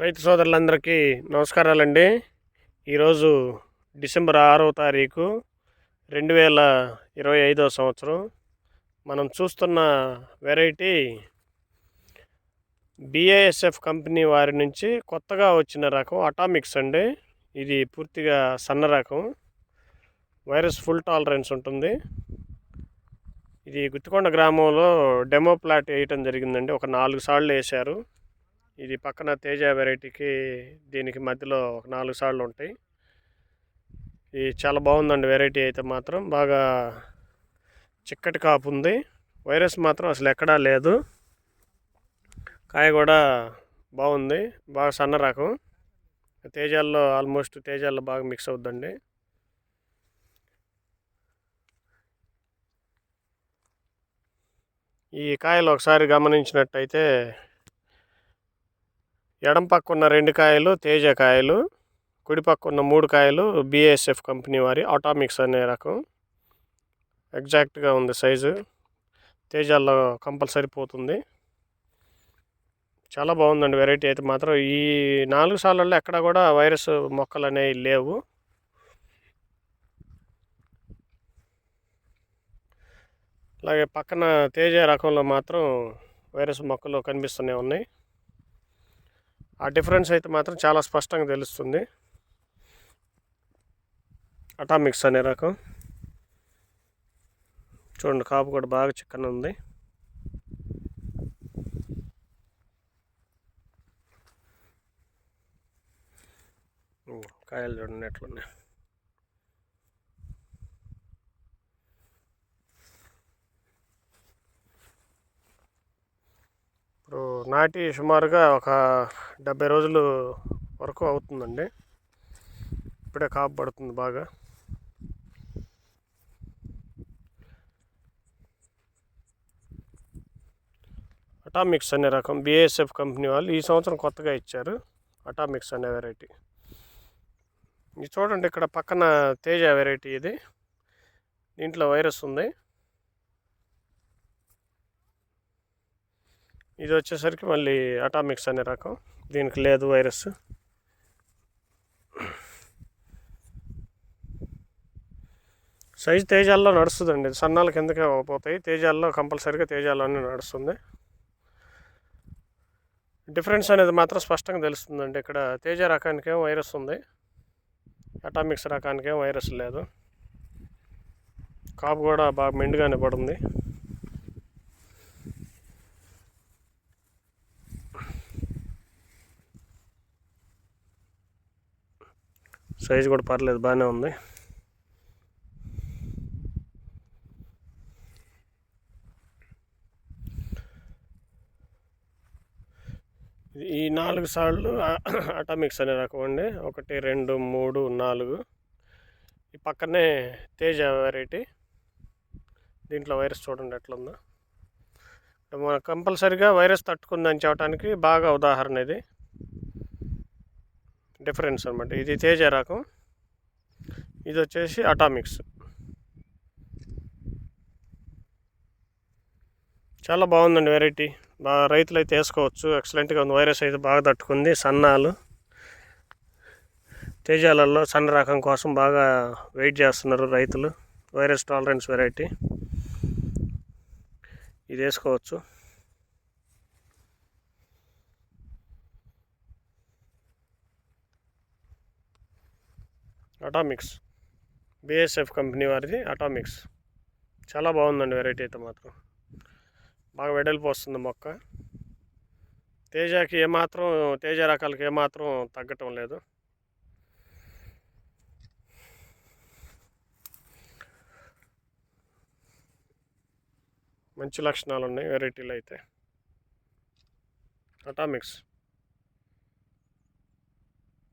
రైతు సోదరులందరికీ నమస్కారాలండి. ఈరోజు డిసెంబర్ ఆరో తారీఖు రెండు వేల ఇరవై ఐదో సంవత్సరం. మనం చూస్తున్న వెరైటీ బిఏఎస్ఎఫ్ కంపెనీ వారి నుంచి కొత్తగా వచ్చిన రకం అటామిక్స్ అండి. ఇది పూర్తిగా సన్న రకం. వైరస్ ఫుల్ టాలరెన్స్ ఉంటుంది. ఇది గుత్తికొండ గ్రామంలో డెమో ప్లాట్ వేయటం జరిగిందండి. ఒక నాలుగు సార్లు వేశారు. ఇది పక్కన తేజ వెరైటీకి దీనికి మధ్యలో ఒక నాలుగు సార్లు ఉంటాయి. ఇది చాలా బాగుందండి వెరైటీ అయితే మాత్రం. బాగా చిక్కటి కాపు ఉంది. వైరస్ మాత్రం అసలు ఎక్కడా లేదు. కాయ కూడా బాగుంది. బాగా సన్న రకం. తేజాల్లో ఆల్మోస్ట్ తేజాల్లో బాగా మిక్స్ అవుద్దండి. ఈ కాయలు ఒకసారి గమనించినట్టయితే ఎడం పక్క ఉన్న రెండు కాయలు తేజ కాయలు కుడి పక్క ఉన్న మూడు కాయలు బిఎస్ఎఫ్ కంపెనీ వారి ఆటామిక్స్ అనే రకం. ఎగ్జాక్ట్గా ఉంది సైజు. తేజాల్లో కంపల్సరీ పోతుంది. చాలా బాగుందండి వెరైటీ అయితే మాత్రం. ఈ నాలుగు సార్లలో ఎక్కడ కూడా వైరస్ మొక్కలు అనేవి లేవు. అలాగే పక్కన తేజ రకంలో మాత్రం వైరస్ మొక్కలు కనిపిస్తూనే ఉన్నాయి. ఆ డిఫరెన్స్ అయితే మాత్రం చాలా స్పష్టంగా తెలుస్తుంది. అటామిక్స్ అనే రకం. చూడండి కాపు కూడా బాగా చిక్కన ఉంది. కాయలు చూడండి ఎట్లున్నాయి ఇప్పుడు నాటి సుమారుగా ఒక డెబ్బై రోజులు వరకు అవుతుందండి. ఇప్పుడే కాపు పడుతుంది బాగా. అటామిక్స్ అనే రకం బిఎస్ఎఫ్ కంపెనీ వాళ్ళు ఈ సంవత్సరం కొత్తగా ఇచ్చారు అటామిక్స్ అనే వెరైటీ. ఇది చూడండి ఇక్కడ పక్కన తేజ వెరైటీ ఇది. దీంట్లో వైరస్ ఉంది. ఇది వచ్చేసరికి మళ్ళీ అటామిక్స్ అనే రకం. దీనికి లేదు వైరస్. సైజ్ తేజాల్లో నడుస్తుందండి. సన్నాల కిందకే పోతాయి. తేజాల్లో కంపల్సరీగా తేజాల్లోనే నడుస్తుంది. డిఫరెన్స్ అనేది మాత్రం స్పష్టంగా తెలుస్తుందండి. ఇక్కడ తేజ రకానికి ఏం వైరస్ ఉంది. అటామిక్స్ రకానికి ఏం వైరస్ లేదు. కాపు కూడా బాగా మెండుగానే పడుంది. సైజ్ కూడా పర్లేదు బాగానే ఉంది. ఈ నాలుగు సార్లు అటామిక్స్ అనే రకం అండి. ఒకటి రెండు మూడు నాలుగు. ఈ పక్కనే తేజ వెరైటీ దీంట్లో వైరస్ చూడండి ఎట్లుందో. మన కంపల్సరిగా వైరస్ తట్టుకుందని చెప్పడానికి బాగా ఉదాహరణ ఇది. డిఫరెన్స్ అనమాట ఇది తేజ రకం. ఇది వచ్చేసి అటామిక్స్. చాలా బాగుందండి వెరైటీ. బాగా రైతులు అయితే వేసుకోవచ్చు ఎక్సలెంట్గా ఉంది. వైరస్ అయితే బాగా తట్టుకుంది. సన్నాలు. తేజాలలో సన్న రకం కోసం బాగా వెయిట్ చేస్తున్నారు రైతులు. Virus tolerance variety. ఇది వేసుకోవచ్చు. అటామిక్స్. బిఎస్ఎఫ్ కంపెనీ వారిది అటామిక్స్. చాలా బాగుందండి వెరైటీ అయితే మాత్రం. బాగా వెడల్పు వస్తుంది మొక్క. తేజాకి ఏమాత్రం తేజ రకాలకి ఏమాత్రం తగ్గటం లేదు. మంచి లక్షణాలు ఉన్నాయి వెరైటీలు అయితే. అటామిక్స్.